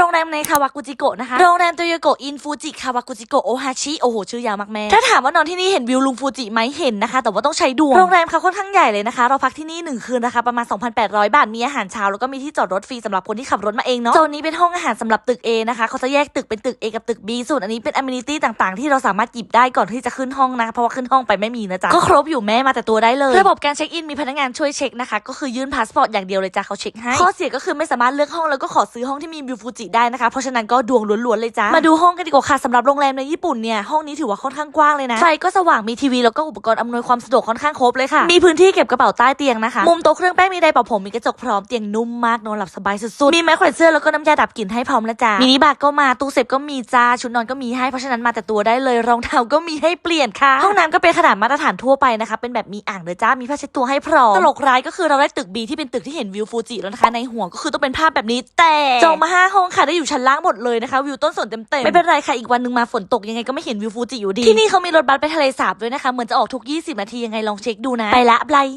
โรงแรมในคาวากุจิโกะนะคะ โรงแรมโตโยโกะอินฟูจิคาวากุจิโกะโอฮาชิโอ้โหชื่อยาวมากแม่ ถ้าถามว่านอนที่นี่เห็นวิวลุงฟูจิไหมเห็นนะคะ แต่ว่าต้องใช้ดวง โรงแรมเขาค่อนข้างใหญ่เลยนะคะ เราพักที่นี่หนึ่งคืนนะคะประมาณ 2,800 บาท มีอาหารเช้าแล้วก็มีที่จอดรถฟรีสำหรับคนที่ขับรถมาเองเนาะ โซนนี้เป็นห้องอาหารสำหรับตึก A นะคะ เขาจะแยกตึกเป็นตึก A กับตึก B ส่วนอันนี้เป็นอ m ม n i t y ต่างๆ ที่เราสามารถหยิบได้ก่อนที่จะขึ้นห้องนะคะเพราะว่าขึ้นห้องไปไม่มีนะจ๊ะ ก็ครบอยู่แม่มาแต่ตัวได้เลย ระบบการเช็คอินมีพนักงานช่วยเช็คนะคะ ก็คือยื่นพาสปอร์ตอย่างเดียวเลยจ้ะเขาเช็คให้ ข้อเสียก็คือไม่สามารถเลือกห้องแล้วก็ขอซื้อห้องที่มีวิวฟูจิได้นะคะ เพราะฉะนั้นก็ดวงล้วนๆเลยจ้ามาดูห้องกันดีกว่าค่ะสำหรับโรงแรมในญี่ปุ่นเนี่ยห้องนี้ถือว่าค่อนข้างกว้างเลยนะไฟก็สว่างมีทีวีแล้วก็อุปกรณ์อำนวยความสะดวกค่อนข้างครบเลยค่ะมีพื้นที่เก็บกระเป๋าใต้เตียงนะคะมุมโต๊ะเครื่องแป้งมีไดร์เป่าผมมีกระจกพร้อมเตียงนุ่มมากนอนหลับสบายสุดๆมีไม้แขวนเสื้อแล้วก็น้ำยาดับกลิ่นให้พร้อมนะจ๊ะมินิบาร์ก็มาตู้เซฟก็มีจ้าชุดนอนก็มีให้เพราะฉะนั้นมาแต่ตัวได้เลยรองเท้าก็มีให้เปลี่ยนค่ะ ห้องน้ำก็เป็นขนาดมาตรฐานทั่วไปนะคะเป็นแบบมีอ่างเลยจ้ามีผ้าเช็ดตัวให้พร้อมตลกร้ายก็คือเราได้ตึก B ที่เป็นตึกที่เห็นวิวฟูจิแล้วนะคะในหัวก็คือต้องเป็นภาพแบบนี้แต่จองมาห้าห้องค่ะได้อยู่ชั้นล่างหมดเลยนะคะวิวต้นสนเต็มๆไม่เป็นไรค่ะอีกวันหนึงมาฝนตกยังไงก็ไม่เห็นวิวฟูจิอยู่ดีที่นี่เขามีรถบัสไปทะเลสาบด้วยนะคะเหมือนจะออกทุก 20 นาทียังไงลองเช็คดูนะไปละบาย